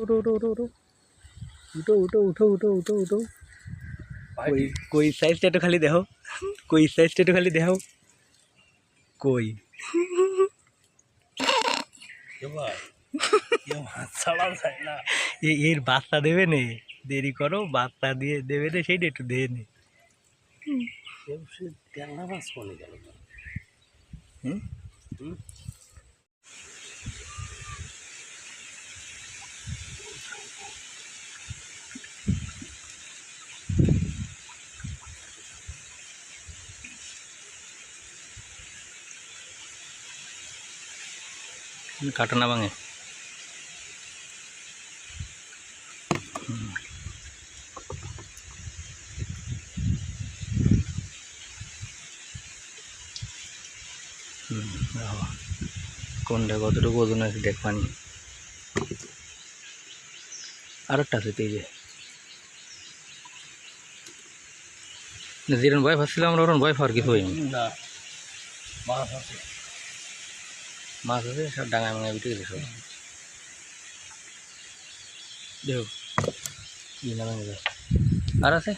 উঠো উঠো উঠো উঠো উঠো উঠো উঠো। উঠো উঠো উঠো কই কই সাইজটা একটু খালি দেখো। কই সাইজটা একটু খালি দেখো। কই? এ- এর বাচ্চা দেবে নে। দেরি করো বাচ্চা দিয়ে দেবে নে সেইটা একটু দে নে। হুম? কাটো না ভাঙে। কোনটা কতটুকু ওজন আছে দেখ পানি। আর একটা আছে তো যে। না, যেরকম ভয় আমরা ওরকম ভয় পাওয়ার কিছু হয়নি। না মাছ আছে সব ডাঙা মাঙা উঠে গেছে সব। দেখো আর আছে?